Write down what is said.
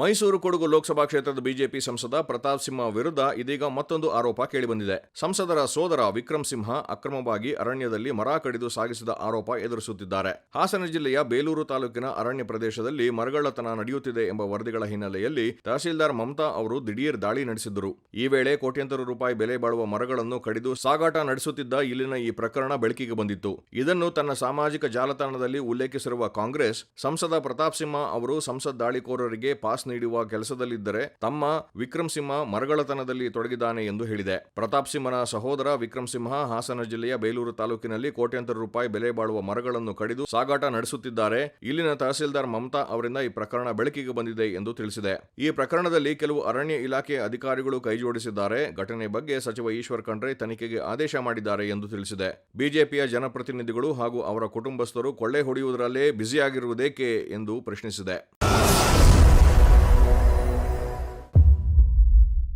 ಮೈಸೂರು ಕೊಡಗು ಲೋಕಸಭಾ ಕ್ಷೇತ್ರದ ಬಿಜೆಪಿ ಸಂಸದ ಪ್ರತಾಪ್ ಸಿಂಹ ವಿರುದ್ಧ ಇದೀಗ ಮತ್ತೊಂದು ಆರೋಪ ಕೇಳಿಬಂದಿದೆ. ಸಂಸದರ ಸೋದರ ವಿಕ್ರಮ್ ಸಿಂಹ ಅಕ್ರಮವಾಗಿ ಅರಣ್ಯದಲ್ಲಿ ಮರ ಕಡಿದು ಸಾಗಿಸಿದ ಆರೋಪ ಎದುರಿಸುತ್ತಿದ್ದಾರೆ. ಹಾಸನ ಜಿಲ್ಲೆಯ ಬೇಲೂರು ತಾಲೂಕಿನ ಅರಣ್ಯ ಪ್ರದೇಶದಲ್ಲಿ ಮರಗಳ್ಳತನ ನಡೆಯುತ್ತಿದೆ ಎಂಬ ವರದಿಗಳ ಹಿನ್ನೆಲೆಯಲ್ಲಿ ತಹಸೀಲ್ದಾರ್ ಮಮತಾ ಅವರು ದಿಢೀರ್ ದಾಳಿ ನಡೆಸಿದ್ದರು. ಈ ವೇಳೆ ಕೋಟ್ಯಂತರ ರೂಪಾಯಿ ಬೆಲೆ ಬಾಳುವ ಮರಗಳನ್ನು ಕಡಿದು ಸಾಗಾಟ ನಡೆಸುತ್ತಿದ್ದ ಇಲ್ಲಿನ ಈ ಪ್ರಕರಣ ಬೆಳಕಿಗೆ ಬಂದಿತ್ತು. ಇದನ್ನು ತನ್ನ ಸಾಮಾಜಿಕ ಜಾಲತಾಣದಲ್ಲಿ ಉಲ್ಲೇಖಿಸಿರುವ ಕಾಂಗ್ರೆಸ್, ಸಂಸದ ಪ್ರತಾಪ್ ಸಿಂಹ ಅವರು ಸಂಸತ್ ದಾಳಿಕೋರರಿಗೆ ಪಾಸ್ ನೀಡುವ ಕೆಲಸದಲ್ಲಿದ್ದರೆ ತಮ್ಮ ವಿಕ್ರಮ್ ಸಿಂಹ ಮರಗಳತನದಲ್ಲಿ ತೊಡಗಿದ್ದಾನೆ ಎಂದು ಹೇಳಿದೆ. ಪ್ರತಾಪ್ ಸಿಂಹನ ಸಹೋದರ ವಿಕ್ರಮ್ ಸಿಂಹ ಹಾಸನ ಜಿಲ್ಲೆಯ ಬೇಲೂರು ತಾಲೂಕಿನಲ್ಲಿ ಕೋಟ್ಯಾಂತರ ರೂಪಾಯಿ ಬೆಲೆ ಬಾಳುವ ಮರಗಳನ್ನು ಕಡಿದು ಸಾಗಾಟ ನಡೆಸುತ್ತಿದ್ದಾರೆ. ಇಲ್ಲಿನ ತಹಸೀಲ್ದಾರ್ ಮಮತಾ ಅವರಿಂದ ಈ ಪ್ರಕರಣ ಬೆಳಕಿಗೆ ಬಂದಿದೆ ಎಂದು ತಿಳಿಸಿದೆ. ಈ ಪ್ರಕರಣದಲ್ಲಿ ಕೆಲವು ಅರಣ್ಯ ಇಲಾಖೆ ಅಧಿಕಾರಿಗಳು ಕೈಜೋಡಿಸಿದ್ದಾರೆ. ಘಟನೆ ಬಗ್ಗೆ ಸಚಿವ ಈಶ್ವರ್ ಖಂಡ್ರೆ ತನಿಖೆಗೆ ಆದೇಶ ಮಾಡಿದ್ದಾರೆ ಎಂದು ತಿಳಿಸಿದೆ. ಬಿಜೆಪಿಯ ಜನಪ್ರತಿನಿಧಿಗಳು ಹಾಗೂ ಅವರ ಕುಟುಂಬಸ್ಥರು ಕೊಳ್ಳೆ ಹೊಡೆಯುವುದರಲ್ಲೇ ಬ್ಯುಸಿಯಾಗಿರುವುದೇಕೆ ಎಂದು ಪ್ರಶ್ನಿಸಿದೆ.